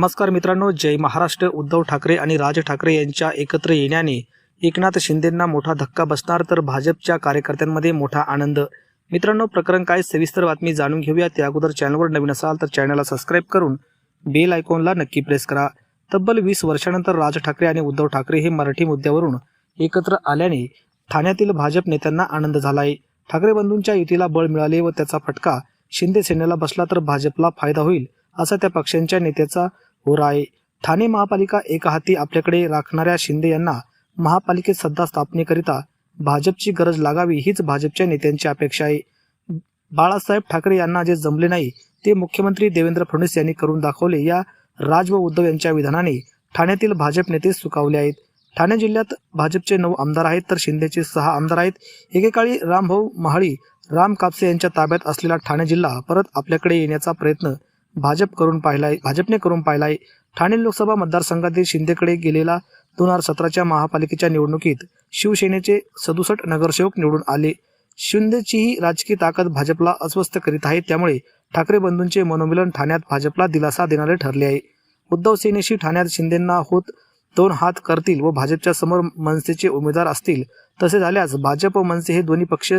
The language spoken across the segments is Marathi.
नमस्कार मित्रांनो जय महाराष्ट्र. उद्धव ठाकरे आणि राज ठाकरे यांच्या एकत्र येण्याने एकनाथ शिंदेंना मोठा धक्का बसणार तर भाजपच्या कार्यकर्त्यांमध्ये मोठा आनंद. मित्रांनो प्रकरण काय? सविस्तर बातमी जाणून घेऊया. त्या अगोदर चॅनलवर नवीन असाल तर चॅनलला सबस्क्राईब करून बेल आयकॉनला नक्की प्रेस करा. तब्बल वीस वर्षानंतर राज ठाकरे आणि उद्धव ठाकरे हे मराठी मुद्द्यावरून एकत्र आल्याने ठाण्यातील भाजप नेत्यांना आनंद झाला आहे ठाकरे बंधूंच्या युतीला बळ मिळाले व त्याचा फटका शिंदे सेनेला बसला तर भाजपला फायदा होईल असा त्या पक्षांच्या नेत्याचा हो आहे. ठाणे महापालिका एका हाती आपल्याकडे राखणाऱ्या शिंदे यांना महापालिकेत सत्ता स्थापनेकरिता भाजपची गरज लागावी हीच भाजपच्या नेत्यांची अपेक्षा आहे. बाळासाहेब ठाकरे यांना जे जमले नाही ते मुख्यमंत्री देवेंद्र फडणवीस यांनी करून दाखवले या राज व उद्धव यांच्या विधानाने ठाण्यातील भाजप नेते सुकावले आहेत. ठाणे जिल्ह्यात भाजपचे नऊ आमदार आहेत तर शिंदेचे सहा आमदार आहेत. एकेकाळी रामभाऊ महाळी राम कापसे यांच्या ताब्यात असलेला ठाणे जिल्हा परत आपल्याकडे येण्याचा प्रयत्न भाजप करून पाहिलाय भाजपने करून पाहिलाय. ठाणे लोकसभा मतदारसंघातील शिंदेकडे गेलेला दोन हजार सतराच्या महापालिकेच्या निवडणुकीत शिवसेनेचे सदुसष्ट नगरसेवक निवडून आले. शिंदेचीही राजकीय ताकद भाजपला अस्वस्थ करीत आहे त्यामुळे ठाकरे बंधूंचे मनोमिलन ठाण्यात भाजपला दिलासा देणारे ठरले आहे. उद्धव सेनेशी ठाण्यात शिंदेंना होत दोन हात करतील व भाजपच्या समोर मनसेचे उमेदवार असतील तसे झाल्यास भाजप व मनसे हे दोन्ही पक्ष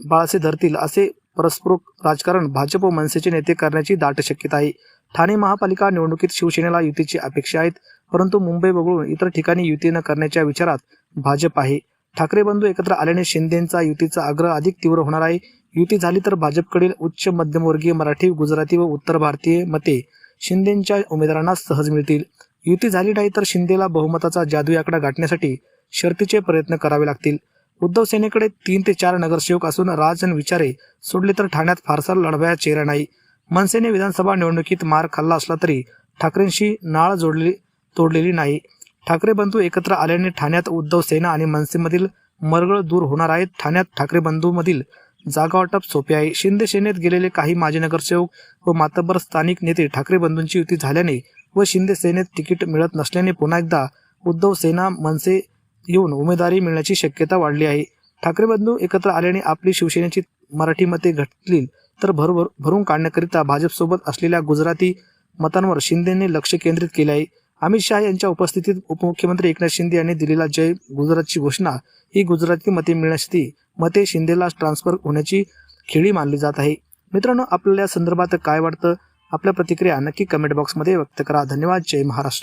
बाळासे धरतील असे परस्पर राजकारण भाजप व मनसेचे नेते करण्याची दाट शक्यता आहे. ठाणे महापालिका निवडणुकीत शिवसेनेला युतीची अपेक्षा आहेत परंतु मुंबई वगळून इतर ठिकाणी युती न करण्याच्या विचारात भाजप आहे. ठाकरे बंधू एकत्र आल्याने शिंदेचा युतीचा आग्रह अधिक तीव्र होणार आहे. युती झाली तर भाजपकडील उच्च मध्यमवर्गीय मराठी गुजराती व उत्तर भारतीय मते शिंदेच्या उमेदवारांना सहज मिळतील. युती झाली नाही तर शिंदेला बहुमताचा जादू आकडा गाठण्यासाठी शर्तीचे प्रयत्न करावे लागतील. उद्धव सेनेकडे तीन ते चार नगरसेवक असून राजन विचारे सोडले तर ठाण्यात फारसा लढवाया चेहरा नाही. मनसेने विधानसभा निवडणुकीत मार खाल्ला असला तरी ठाकरेंशी नाळ जोडली तोडलेली नाही. ठाकरे बंधू एकत्र आल्याने ठाण्यात उद्धव सेना आणि मनसेमधील मरगळ दूर होणार आहेत. ठाण्यात ठाकरे बंधूमधील जागा वाटप सोपे आहे. शिंदे सेनेत गेलेले काही माजी नगरसेवक व मातब्बर स्थानिक नेते ठाकरे बंधूंची युती झाल्याने व शिंदे सेनेत तिकीट मिळत नसल्याने पुन्हा एकदा उद्धव सेना मनसे येऊन उमेदवारी मिळण्याची शक्यता वाढली आहे. ठाकरे बंधू एकत्र आल्याने आपली शिवसेनेची मराठी मते घटतील तर भरभर भरून काढण्याकरिता भाजपसोबत असलेल्या गुजराती मतांवर शिंदेने लक्ष केंद्रित केले आहे. अमित शहा यांच्या उपस्थितीत उपमुख्यमंत्री एकनाथ शिंदे यांनी दिलेला जय गुजरातची घोषणा ही गुजराती मते मिळण्यासाठी मते शिंदेला ट्रान्सफर होण्याची खेळी मानली जात आहे. मित्रांनो आपल्याला या संदर्भात काय वाटतं? आपल्या प्रतिक्रिया नक्की कमेंट बॉक्समध्ये व्यक्त करा. धन्यवाद. जय महाराष्ट्र.